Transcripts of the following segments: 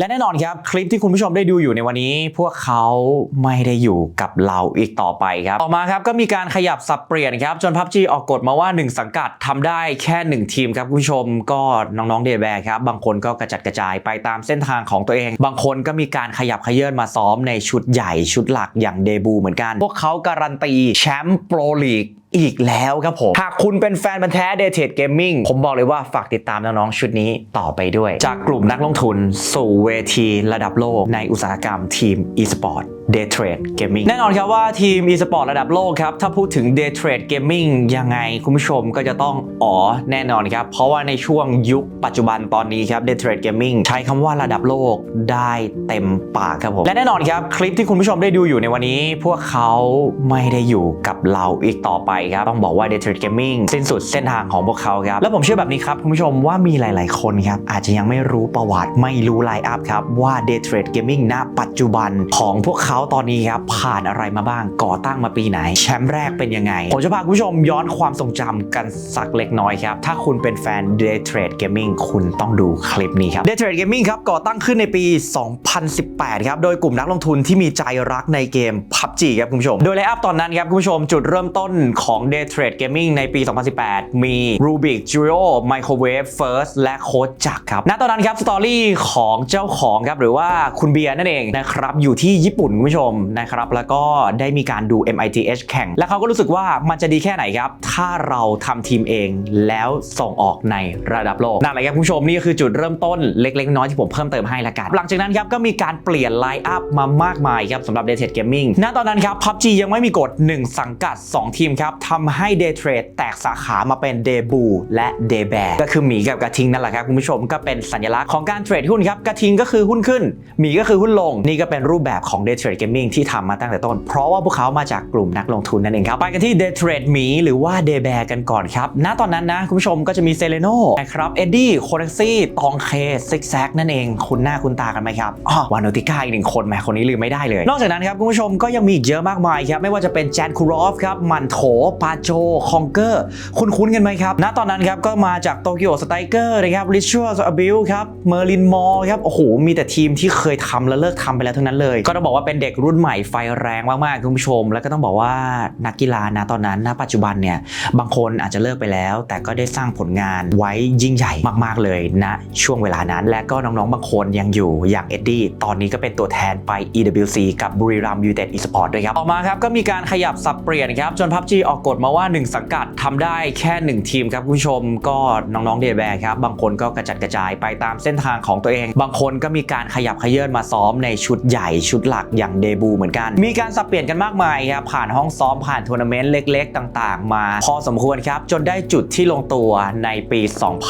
และแน่นอนครับคลิปที่คุณผู้ชมได้ดูอยู่ในวันนี้ พวกเขาไม่ได้อยู่กับเราอีกต่อไปครับต่อมาครับก็มีการขยับสับเปลี่ยนครับจน PUBG ออกกฎมาว่า 1 สังกัดทำได้แค่ 1 ทีมครับคุณผู้ชมก็น้องๆเดแบร์ครับบางคนก็กระจัดกระจายไปตามเส้นทางของตัวเอง บางคนก็มีการขยับขยื่นมาซ้อมในชุดใหญ่ชุดหลักอย่างเดบูเหมือนกัน พวกเขาการันตีแชมป์โปรลีกอีกแล้วครับผม หากคุณเป็นแฟนบันแท้เดทเทดเกมมิ่งผมบอกเลยว่าฝากติดตามน้องๆชุดนี้ต่อไปด้วย จากกลุ่มนักลงทุนสู่เวทีระดับโลกในอุตสาหกรรมทีม e-sport Day Trade Gaming แน่นอนครับว่าทีม e-sport ระดับโลกครับ ถ้าพูดถึง Day Trade Gaming ยังไงคุณผู้ชมก็จะต้องอ๋อแน่นอนครับ เพราะว่าในช่วงยุคปัจจุบันตอนนี้ครับ Day Trade Gaming ใช้คำว่าระดับโลกได้เต็มปากครับผม และแน่นอนครับ คลิปที่คุณผู้ชมได้ดูอยู่ในวันนี้ พวกเขาไม่ได้อยู่กับเราอีกต่อไปครับ ต้องบอกว่า Day Trade Gaming สิ้นสุดเส้นทางของพวกเขาครับ และผมเชื่อแบบนี้ครับคุณผู้ชมว่ามีหลาย ๆ คนครับอาจจะยังไม่รู้ประวัติไม่รู้ไลน์อัพครับว่า Day Trade Gaming ณ ปัจจุบันของพวกเขาตอนนี้ครับผ่านอะไรมาบ้างก่อตั้งมาปีไหน แชมป์แรกเป็นยังไง ผมจะพาคุณผู้ชมย้อนความทรงจำกันสักเล็กน้อยครับ ถ้าคุณเป็นแฟน Day Trade Gaming คุณต้องดูคลิปนี้ครับ Day Trade Gaming ครับก่อตั้งขึ้นในปี 2018 ครับโดยกลุ่มนักลงทุนที่มีใจรักในเกม PUBG ครับคุณผู้ชม โดยไลน์อัพตอนนั้นครับคุณผู้ชมจุดเริ่มต้นของ Day Trade Gaming ในปี 2018 มี Rubik Julio Microwave First และโค้ชจักครับณตอนนั้นครับสตอรี่ของเจ้าของครับหรือว่าคุณเบียร์นั่นเองนะครับอยู่ที่ญี่ปุ่นคุณผู้ชมนะครับแล้วก็ได้มีการดู MITH แข่ง แล้วเขาก็รู้สึกว่ามันจะดีแค่ไหนครับ ถ้าเราทำทีมเองแล้วส่งออกในระดับโลกนั่นแหละครับคุณผู้ชมนี่ก็คือจุดเริ่มต้นเล็กๆน้อยๆที่ผมเพิ่มเติมให้ละกันหลังจากนั้นครับก็มีการเปลี่ยนไลน์อัพมามากมายครับสำหรับ Day Trade Gaming ณตอนนั้นครับ PUBG ยังไม่มีกฎ 1 สังกัด 2 ทีมครับทำให้ Day Trade แตกสาขามาเป็น Day b o และ Day Bear ก็คือหมีกับกระทิงนั่นแหละครับคุณผู้ชมก็เป็นสัญลักษณ์ของการเทรดหุ้นครับกระทิงก็คือหุ้นขึ้นหมีก็คือหุ้นลงนี่ก็เป็นรูปแบบของ Day Trade Gaming ที่ทำมาตั้งแต่ต้น เพราะว่าพวกเขามาจากกลุ่มนักลงทุนนั่นเองครับ ไปกันที่ Day Trade หมีหรือว่า Day Bear กันก่อนครับณตอนนั้นนะคุณผู้ชมก็จะมีเซเลโนนะครับเอ็ดดี้โคเนซี่ตองเคซิกแซกนั่นเอง คุณหน้าคุณตากันไหมครับอ๋อวานโนติก้าอีกหนึ่งคนแหมคนนี้ลืมไม่ได้เลย นอกจากนั้นครับคุณผู้ชมก็ยังมีอีกเยอะมากมายครับไม่ว่าจะเป็นแจนคูรอฟครับมันโถปาโจคองเกอร์คุณคุ้นกันไหมครับณตอนนั้นครับก็มาจากโตเกียวสไตเกอร์นะครับริชวลอบิลครับเมอร์ลินมอร์ครับโอ้โหมีแต่ทีมที่เคยทำแล้วเลิกทำไปแล้วทั้งนั้นเลย ก็ต้องบอกว่าเป็นเดกรุ่นใหม่ไฟแรงมากๆคุณผู้ชม แล้วก็ต้องบอกว่านักกีฬานะตอนนั้นณปัจจุบันเนี่ยบางคนอาจจะเลิกไปแล้ว แต่ก็ได้สร้างผลงานไว้ยิ่งใหญ่มากๆเลยณช่วงเวลานั้น และก็น้องๆบางคนยังอยู่อย่างเอ็ดดี้ตอนนี้ก็เป็นตัวแทนไป EWC กับบุรีรัมยูเต็ดอีสปอร์ตด้วยครับออกมาครับก็มีการขยับสับเปลี่ยนครับจน PUBG ออกกฎมาว่า 1 สังกัดทำได้แค่ 1 ทีมครับคุณผู้ชมก็น้องๆเดแบร์ครับบางคนก็กระจัดกระจายไปตามเส้นทางของตัวเอง บางคนก็มีการขยับขยื่นมาซ้อมในชุดใหญ่ชุดหลักอย่างเดบูเหมือนกัน มีการสับเปลี่ยนกันมากมายครับผ่านห้องซ้อมผ่านทัวร์นาเมนต์เล็ก ๆ ต่างๆ มา พอสมควรครับ จนได้จุดที่ลงตัวในปี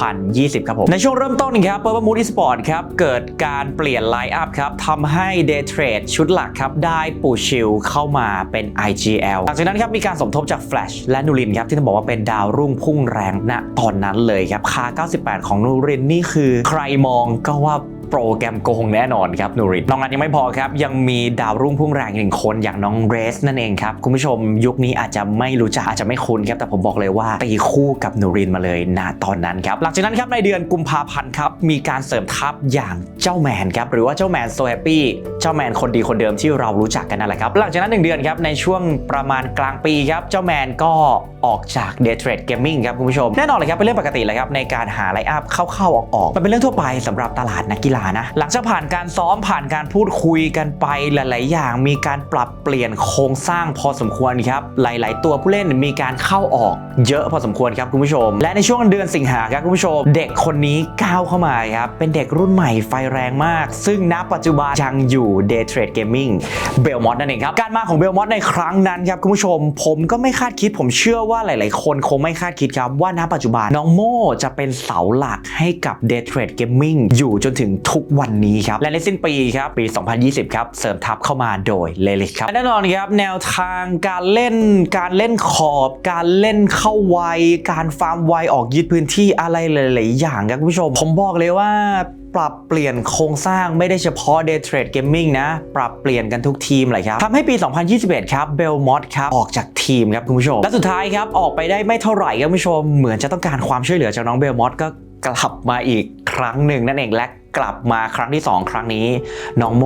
2020 ครับผม ในช่วงเริ่มต้นครับ Purple Moon Esports ครับ เกิดการเปลี่ยนไลน์อัพครับทำให้ Day t r a d ชุดหลักครับ ได้ปูชิลเข้ามาเป็น IGL หลังจากนั้นครับมีการสมทบจาก Flash และนูรินครับที่ต้องบอกว่าเป็นดาวรุ่งพุ่งแรงณตอนนั้นเลยครับคา 98 ของนูรินนี่คือ ใครมองก็ว่า โปรแกรมโกงแน่นอนครับนูรินนอกนั้นยังไม่พอครับ ยังมีดาวรุ่งพุ่งแรงอีกหนึ่งคนอย่างน้องเรสนั่นเองครับ คุณผู้ชมยุคนี้อาจจะไม่รู้จักอาจจะไม่คุ้นครับ แต่ผมบอกเลยว่าตีคู่กับนูรินมาเลยณตอนนั้นครับ หลังจากนั้นครับในเดือนกุมภาพันธ์ครับ มีการเสริมทัพอย่างเจ้าแมนครับ หรือว่าเจ้าแมนโซแฮปปี้เจ้าแมนคนดีคนเดิมที่เรารู้จักกันนั่นแหละครับ หลังจากนั้นหนึ่งเดือนครับในช่วงประมาณกลางปีครับเจ้าแมนก็ออกจาก Day Trade Gaming ครับคุณผู้ชมแน่นอนเลยครับเป็นเรื่องปกติเลยครับในการหาไลอัพเข้าๆออกๆมันเป็นเรื่องทั่วไปสำหรับตลาดนักกีฬานะ หลังจากผ่านการซ้อมผ่านการพูดคุยกันไปหลาย ๆ อย่าง มีการปรับเปลี่ยนโครงสร้างพอสมควรครับ หลาย ๆ ตัวผู้เล่นมีการเข้าออกเยอะพอสมควรครับคุณผู้ชม และในช่วงเดือนสิงหาครับคุณผู้ชม เด็กคนนี้ก้าวเข้ามาครับเป็นเด็กรุ่นใหม่ไฟแรงมาก ซึ่งณปัจจุบันยังอยู่ Day Trade Gaming เบลมอ t นั่นเองครับการมาของเบลมอ t ในครั้งนั้นครับคุณผู้ชม ผมก็ไม่คาดคิด ผมเชื่อว่าหลาย ๆ คนคงไม่คาดคิดครับว่าณปัจจุบันน้องโมจะเป็นเสาหลักให้กับ Day Trade Gaming อยู่จนถึงทุกวันนี้ครับและในสิ้นปีครับปี 2020 ครับเสริมทัพเข้ามาโดยเลลิกครับแน่นอนครับแนวทางการเล่นการเล่นขอบ การเล่นเข้าไวการฟาร์มไวออกยึดพื้นที่อะไรหลายๆอย่างครับคุณผู้ชม ผมบอกเลยว่าปรับเปลี่ยนโครงสร้างไม่ได้เฉพาะ Day Trade Gaming นะ ปรับเปลี่ยนกันทุกทีมเลยครับทำให้ปี 2021 ครับเบลมอ t ครับ ออกจากทีมครับคุณผู้ชม และสุดท้ายครับ ออกไปได้ไม่เท่าไหร่ครับคุณผู้ชม เหมือนจะต้องการความช่วยเหลือจากน้องเบลมอ t ก็กลับมาอีกครั้งหนึ่งนั่นเองและกลับมาครั้งที่ 2 ครั้งนี้ น้องโม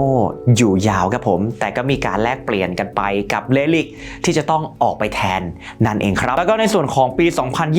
อยู่ยาวครับผม แต่ก็มีการแลกเปลี่ยนกันไปกับเลลิกที่จะต้องออกไปแทนนั่นเองครับ แล้วก็ในส่วนของปี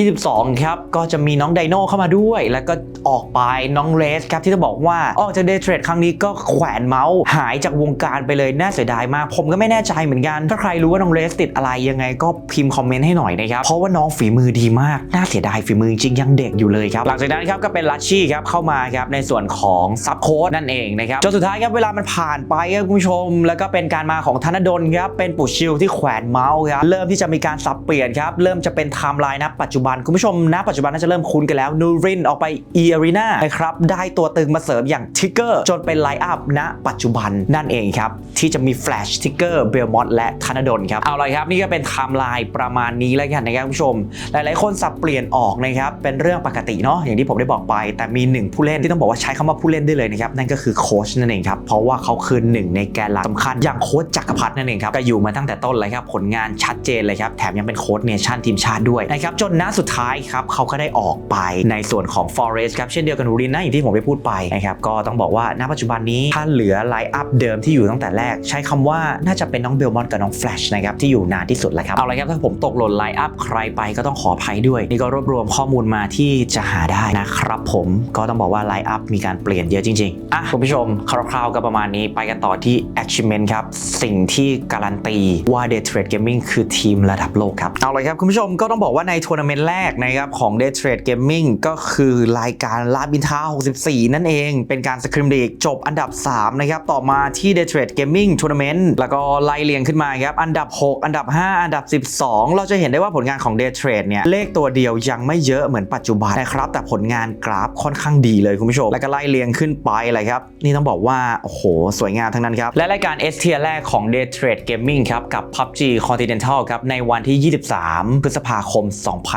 2022 ครับ ก็จะมีน้องไดโน่เข้ามาด้วย แล้วก็ออกไปน้องเรสครับ ที่จะบอกว่าออกจากเดย์เทรดครั้งนี้ก็แขวนเมาส์หายจากวงการไปเลยน่าเสียดายมาก ผมก็ไม่แน่ใจเหมือนกัน ถ้าใครรู้ว่าน้องเรสติดอะไรยังไงก็พิมพ์คอมเมนต์ให้หน่อยนะครับเพราะว่าน้องฝีมือดีมากน่าเสียดายฝีมือจริงยังเด็กอยู่เลยครับหลังจากนั้นครับก็เป็นลัชชี่ครับเข้ามาครับในส่วนของสองซับโค้ดนั่นเองนะครับจนสุดท้ายครับเวลามันผ่านไปครับคุณผู้ชม แล้วก็เป็นการมาของธนดลครับเป็นปู่ชิลที่แขวนเมาส์ครับเริ่มที่จะมีการสับเปลี่ยนครับเริ่มจะเป็นไทม์ไลน์นะปัจจุบันคุณผู้ชมนะปัจจุบันน่าจะเริ่มคุ้นกันแล้วนูรินออกไป e a r e n a นะครับได้ตัวตึงมาเสริมอย่างทิกเกอร์จนเป็นไลน์อัพณปัจจุบันนั่นเองครับที่จะมีแฟลชทิกเกอร์เบลมอตและธนดลครับเอาเลยครับนี่ก็เป็นไทม์ไลน์ประมาณนี้แล้วกันนะครับคุณผู้ชม หลาย ๆ คนสับเปลี่ยนออกนะครับเป็นเรื่องปกติเนาะอย่างที่ผมได้บอกไป แต่มีหนึ่งผู้เล่นที่ต้องบอกว่าใช้คำว่าผู้เล่นได้เลยนะครับนั่นก็คือโค้ชนั่นเองครับเพราะว่าเขาคือหนึ่งในแกนหลักสำคัญอย่างโค้ชจักรพัฒน์นั่นเองครับก็อยู่มาตั้งแต่ต้นเลยครับผลงานชัดเจนเลยครับแถมยังเป็นโค้ชเนชั่นทีมชาติด้วยนะครับจนณสุดท้ายครับเขาก็ได้ออกไปในส่วนของ Forest ครับเช่นเดียวกันนูรินนะอย่างที่ผมได้พูดไปนะครับก็ต้องบอกว่าณปัจจุบันนี้ถ้าเหลือไลน์อัพเดิมที่อยู่ตั้งแต่แรก ใช้คำว่าน่าจะเป็นน้องเบลมอนกับน้องแฟลชนะครับที่อยู่นานที่สุดแล้วครับเอาละครับถ้าผมตกหล่นไลน์อัพใครไปก็ต้องขออภัยด้วย นี่ก็รวบรวมข้อมูลมาที่จะหาได้นะครับผมก็ต้องบอกว่าไลน์อัพมีการเปลี่ยนเยอะจริงๆ อะคุณผู้ชมคร่าวๆก็ประมาณนี้ไปกันต่อที่ achievement ครับ สิ่งที่การันตีว่า Day Trade Gaming คือทีมระดับโลกครับ เอาเลยครับ คุณผู้ชมก็ต้องบอกว่าในทัวร์นาเมนต์แรกนะครับของ Day Trade Gaming ก็คือรายการลาบินทา64 นั่นเอง เป็นการสคริมลีกจบอันดับ 3 นะครับ ต่อมาที่ Day Trade Gaming Tournament แล้วก็ไล่เรียงขึ้นมาครับอันดับ 6 อันดับ 5 อันดับ 12 เราจะเห็นได้ว่าผลงานของ Day Trade เนี่ยเลขตัวเดียวยังไม่เยอะเหมือนปัจจุบันนะครับแต่ผลงานกราฟค่อนข้างดีเลยคุณผู้ชมแล้วก็ไล่เรียงขึ้นไปเลยครับ นี่ต้องบอกว่า โอ้โห สวยงามทั้งนั้นครับ และรายการ S Tier แรกของ Day Trade Gaming ครับ กับ PUBG Continental ครับ ในวันที่ 23 พฤษภาคม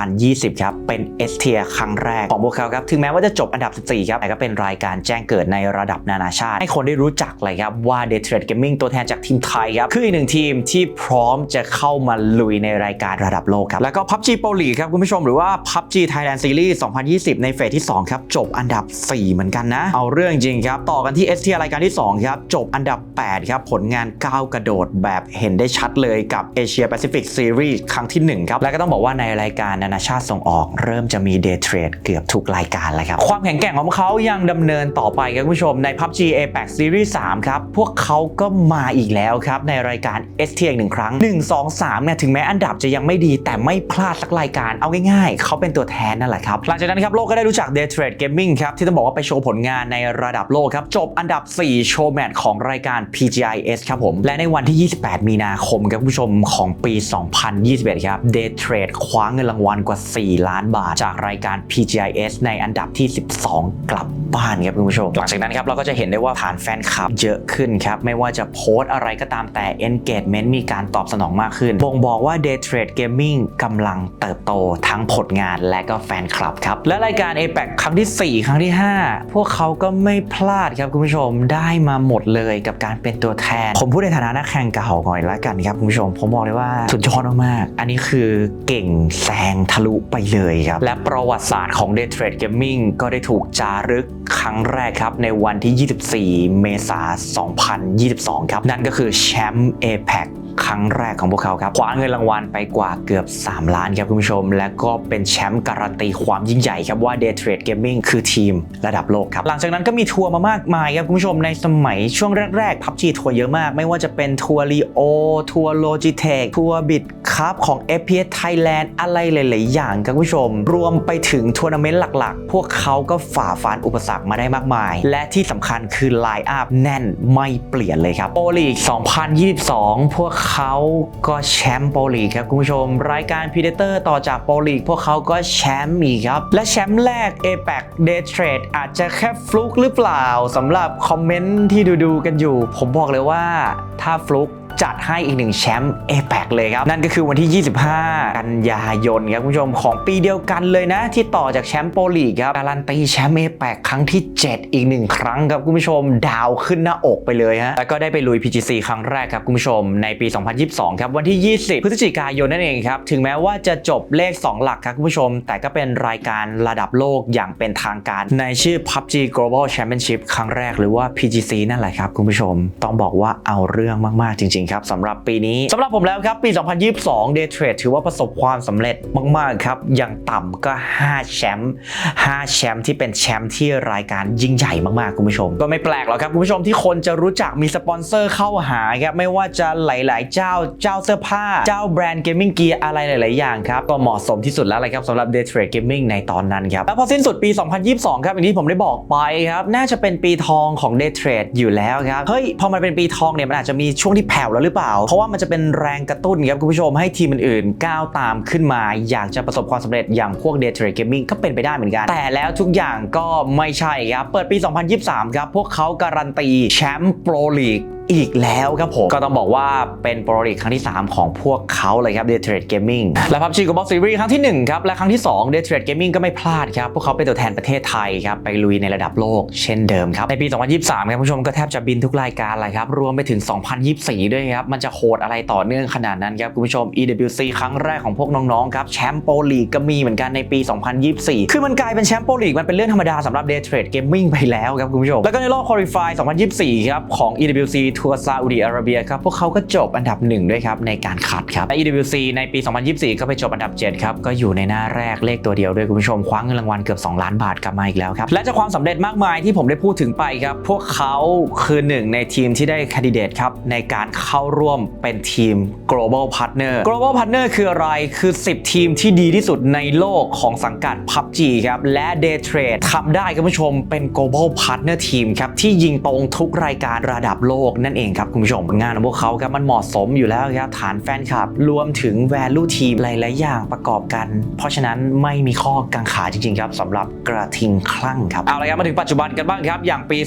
2020 ครับ เป็น S Tier ครั้งแรกของพวกเขาครับ ถึงแม้ว่าจะจบอันดับ 14 ครับ แต่ก็เป็นรายการแจ้งเกิดในระดับนานาชาติ ให้คนได้รู้จักเลยครับว่า Day Trade Gaming ตัวแทนจากทีมไทยครับ คืออีกหนึ่งทีมที่พร้อมจะเข้ามาลุยในรายการระดับโลกครับ แล้วก็ PUBG Pro League ครับคุณผู้ชมหรือว่า PUBG Thailand Series 2020 ในเฟสที่ 2 ครับ จบอันดับ 4 เหมือนกันนะเอาเรื่องจริงครับ ต่อกันที่ ST รายการที่ 2 ครับ จบอันดับ 8 ครับ ผลงานก้าวกระโดดแบบเห็นได้ชัดเลยกับ Asia Pacific Series ครั้งที่ 1 ครับ และก็ต้องบอกว่าในรายการนานาชาติส่งออกเริ่มจะมี Day Trade เกือบทุกรายการแล้วครับ ความแข็งแกร่งของเขายังดำเนินต่อไปครับคุณผู้ชมใน PUBG Apex Series 3 ครับ พวกเขาก็มาอีกแล้วครับ ในรายการ ST อีกหนึ่งครั้ง 1 2 3เนี่ยถึงแม้อันดับจะยังไม่ดีแต่ไม่พลาดสักรายการเอาง่ายๆ เขาเป็นตัวแทนนั่นแหละครับหลังจากนั้นครับโลกก็ได้รู้จัก Day Trade Gaming ครับที่ต้องบอกว่าไปโชว์ผลงานในระดับโลกครับ จบอันดับ 4 โชว์แมตช์ของรายการ PGIS ครับผม และในวันที่ 28 มีนาคมครับคุณผู้ชมของปี 2021 ครับ Day Trade คว้าเงินรางวัลกว่า 4 ล้านบาท จากรายการ PGIS ในอันดับที่ 12 กลับบ้านครับคุณผู้ชม หลังจากนั้นครับเราก็จะเห็นได้ว่าฐานแฟนคลับเยอะขึ้นครับ ไม่ว่าจะโพสอะไรก็ตามแต่ engagement มีการตอบสนองมากขึ้นบ่งบอกว่า Day Trade Gaming กำลังเติบโตทั้งผลงานและก็แฟนคลับครับ และรายการ APEC ครั้งที่ 4 ครั้งที่ 5 พวกเขาก็ไม่พลาดครับคุณผู้ชมได้มาหมดเลยกับการเป็นตัวแทน ผมพูดในฐานะนักแข่งเก่าก่อนล้วกันครับคุณผู้ชม ผมบอกเลยว่าสุดยอดมากๆอันนี้คือเก่งแซงทะลุไปเลยครับ และประวัติศาสตร์ของ Day Trade Gaming ก็ได้ถูกจารึกครั้งแรกครับ ในวันที่ 24 เมษายน 2022 ครับ นั่นก็คือแชมป์ APEC ครั้งแรกของพวกเขาครับคว้าเงินรางวัลไปกว่าเกือบ 3 ล้านครับคุณผู้ชม และก็เป็นแชมป์การันตีความยิ่งใหญ่ครับว่า Day Trade Gaming คือทีมระดับโลกครับ หลังจากนั้นก็มีทัวร์มามากมายครับคุณผู้ชมในสมัยช่วงแรกๆ PUBG ทัวร์เยอะมาก ไม่ว่าจะเป็นทัวร์ Leo ทัวร์ Logitech ทัวร์ Bit ครับของ FPS Thailand อะไรหลาย ๆ อย่างครับคุณผู้ชม รวมไปถึงทัวร์นาเมนต์หลักๆ พวกเขาก็ฝ่าฟันอุปสรรคมาได้มากมาย และที่สำคัญคือไลน์อัพแน่นไม่เปลี่ยนเลยครับโปลีก2022 พวกเขาก็แชมป์โปรลีกครับคุณผู้ชม รายการ Predator ต่อจากโปรลีกพวกเขาก็แชมป์อีกครับ และแชมป์แรก APEC Day Trade อาจจะแค่ฟลุกหรือเปล่าสำหรับคอมเมนต์ที่ดูๆกันอยู่ ผมบอกเลยว่าถ้าฟลุก จัดให้อีกหนึ่งแชมป์เอแปกเลยครับ นั่นก็คือวันที่ 25 กันยายนครับคุณผู้ชมของปีเดียวกันเลยนะ ที่ต่อจากแชมป์โปรลีกครับการันตีแชมป์เอแปกครั้งที่ 7 อีกหนึ่งครั้งครับคุณผู้ชมดาวขึ้นหน้าอกไปเลยฮะแล้วก็ได้ไปลุย PGC ครั้งแรกครับคุณผู้ชมในปี 2022 ครับวันที่ 20 พฤศจิกายนนั่นเองครับถึงแม้ว่าจะจบเลข 2 หลักครับคุณผู้ชม แต่ก็เป็นรายการระดับโลกอย่างเป็นทางการ ในชื่อ PUBG Global Championship ครั้งแรกหรือว่า PGC นั่นแหละครับคุณผู้ชม ต้องบอกว่าเอาเรื่องมาก ๆ จริงๆครับสำหรับปีนี้สำหรับผมแล้วครับ ปี 2022 Day Trade ถือว่าประสบความสำเร็จมาก ๆ ครับ อย่างต่ำก็ 5 แชมป์ 5 แชมป์ที่เป็นแชมป์ที่รายการยิ่งใหญ่มาก ๆ คุณผู้ชม ก็ไม่แปลกหรอกครับ คุณผู้ชมที่คนจะรู้จักมีสปอนเซอร์เข้าหาครับ ไม่ว่าจะหลาย ๆ เจ้าเจ้าเสื้อผ้า เจ้าแบรนด์เกมมิ่งเกียร์อะไรหลาย ๆ อย่างครับ ก็เหมาะสมที่สุดแล้วเลยครับสำหรับ Day Trade Gaming ในตอนนั้นครับแล้วพอสิ้นสุดปี 2022 ครับอย่างที่ผมได้บอกไปครับน่าจะเป็นปีทองของ Day Trade อยู่แล้วครับเฮ้ยพอมันเป็นปีทองเนี่ยมันอาจจะมีช่วงที่แผ่วแล้วหรือเปล่า เพราะว่ามันจะเป็นแรงกระตุ้นครับคุณผู้ชมให้ทีมอื่นๆก้าวตามขึ้นมา อยากจะประสบความสำเร็จอย่างพวก Day Trade Gaming ก็เป็นไปได้เหมือนกัน แต่แล้วทุกอย่างก็ไม่ใช่ครับ เปิดปี 2023 ครับ พวกเขาการันตีแชมป์โปรลีกอีกแล้วครับผม ก็ต้องบอกว่าเป็นโปรลีกครั้งที่ 3 ของพวกเขาเลยครับ Day Trade Gaming และ PUBG Global Series ครั้งที่ 1 ครับ และครั้งที่ 2 Day Trade Gaming ก็ไม่พลาดครับ พวกเขาเป็นตัวแทนประเทศไทยครับ ไปลุยในระดับโลกเช่นเดิมครับ ในปี 2023 ครับคุณผู้ชมก็แทบจะบินทุกรายการเลยครับ รวมไปถึง 2024 ด้วยครับ มันจะโหดอะไรต่อเนื่องขนาดนั้นครับคุณผู้ชม EWC ครั้งแรกของพวกน้องๆครับแชมป์โปรลีกก็มีเหมือนกันในปี 2024 คือมันกลายเป็นแชมป์โปรลีกมันเป็นเรื่องธรรมดาสำหรับ Day Trade Gaming ไปแล้วครับคุณผู้ชมแล้วก็ในรอบ Qualify 2024 ครับของ EWC ทัวร์ซาอุดิอาระเบียครับพวกเขาก็จบอันดับหนึ่งด้วยครับในการคัดครับและ EWC ในปี 2024 ก็ไปจบอันดับ 7 ครับ ก็อยู่ในหน้าแรกเลขตัวเดียวด้วยคุณผู้ชมคว้าเงินรางวัลเกือบ 2 ล้านบาทกลับมาอีกแล้วครับและจากความสำเร็จมากมายที่ผมได้พูดถึงไปครับพวกเขาคือหนึ่งในทีมที่ได้คนดิเดตครับในการเข้าร่วมเป็นทีม global partner global partner คืออะไรคือ 10 ทีมที่ดีที่สุดในโลกของสังกัด PUBG ครับและ Day Trade ทำได้คุณผู้ชมเป็น global partner ทีมครับที่ยิงตรงทุกรายการระดับโลกนั่นเองครับคุณผู้ชมงานของพวกเขาครับมันเหมาะสมอยู่แล้วครับฐานแฟนคลับ รวมถึง value ทีมหลาย ๆ อย่างประกอบกัน เพราะฉะนั้นไม่มีข้อกังขาจริง ๆ ครับสำหรับกระทิงคลั่งครับเอาละครับมาถึงปัจจุบันกันบ้างครับ อย่างปี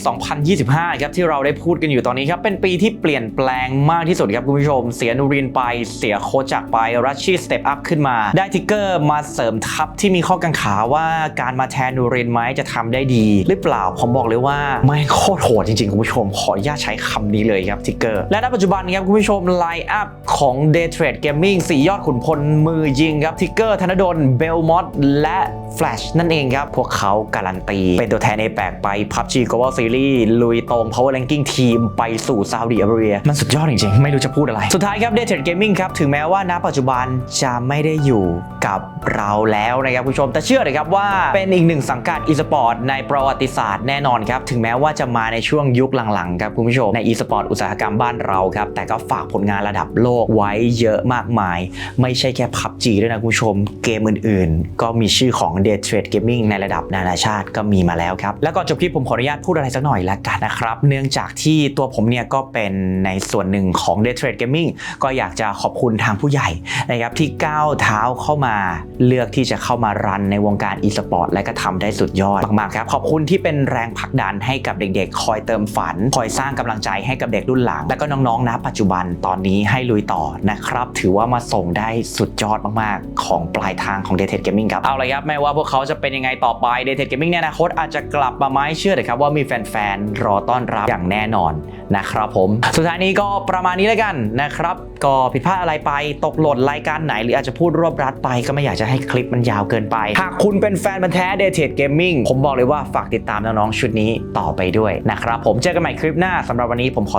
2025 ครับที่เราได้พูดกันอยู่ตอนนี้ครับเป็นปีที่เปลี่ยนแปลงมากที่สุดครับคุณผู้ชม เสียนูรินไปเสียโคจากไปรัชชี่สเต็ปอัพขึ้นมา ได้ทิกเกอร์มาเสริมทัพที่มีข้อกังขาว่าการมาแทนนูรินไหมจะทำได้ดี หรือเปล่าผมบอกเลยว่าไม่โคตรโหดจริง ๆ คุณผู้ชม ขออนุญาตใช้คำนี้เลยครับทิกเกอร์และณปัจจุบันครับคุณผู้ชมไลน์อัพของ Day Trade Gaming 4 ยอดขุนพลมือยิงครับทิกเกอร์ธนดลเบลมอตและ Flash นั่นเองครับ พวกเขาการันตี เป็นตัวแทนในแปลกไป PUBG Global Series ลุยตรง Power Ranking ทีมไปสู่ซาอุดิอาระเบีย มันสุดยอดจริงๆ ไม่รู้จะพูดอะไร สุดท้ายครับ Day Trade Gaming ครับ ถึงแม้ว่าณปัจจุบันจะไม่ได้อยู่กับเราแล้วนะครับคุณผู้ชมแต่เชื่อเลยครับว่าเป็นอีกหนึ่งสังกัด e-sport ในประวัติศาสตร์แน่นอนครับ ถึงแม้ว่าจะมาในช่วงยุคหลังๆครับคุณผู้ชมใน e-sport อุตอุตสาหกรรมบ้านเราครับ แต่ก็ฝากผลงานระดับโลกไว้เยอะมากมาย ไม่ใช่แค่ PUBG ด้วยนะคุณผู้ชม เกมอื่นๆ ก็มีชื่อของ Day Trade Gaming ในระดับนานาชาติก็มีมาแล้วครับ แล้วก่อนจบคลิปผมขออนุญาตพูดอะไรสักหน่อยละกันนะครับ เนื่องจากที่ตัวผมเนี่ยก็เป็นในส่วนหนึ่งของ Day Trade Gaming ก็อยากจะขอบคุณทางผู้ใหญ่นะครับที่ก้าวเท้าเข้ามาเลือกที่จะเข้ามารันในวงการ e-sport และก็ทำได้สุดยอดมากๆครับขอบคุณที่เป็นแรงผลักดันให้กับเด็กๆ คอยเติมฝัน คอยสร้างกำลังใจให้กับเด็กรุ่นหลัง และก็น้องๆณปัจจุบันตอนนี้ให้ลุยต่อนะครับ ถือว่ามาส่งได้สุดยอดมากๆ ของปลายทางของ d a t e d Gaming ครับ เอาละครับ ไม่ว่าพวกเขาจะเป็นยังไงต่อไป d a t e d Gaming ในอนาคตอาจจะกลับมาไหมเชื่อเลยครับว่ามีแฟนๆรอต้อนรับอย่างแน่นอนนะครับผมสุดท้ายนี้ก็ประมาณนี้แล้วกันนะครับก็ผิดพลาดอะไรไปตกหล่นรายการไหน หรืออาจจะพูดรวบรัดไปก็ไม่อยากจะให้คลิปมันยาวเกินไป หากคุณเป็นแฟนบันแท้ d a t e d Gaming ผมบอกเลยว่าฝากติดตามน้องๆชุดนี้ต่อไปด้วยนะครับผมเจอกันใหม่คลิปหน้าสำหรับวันนี้ผมขอ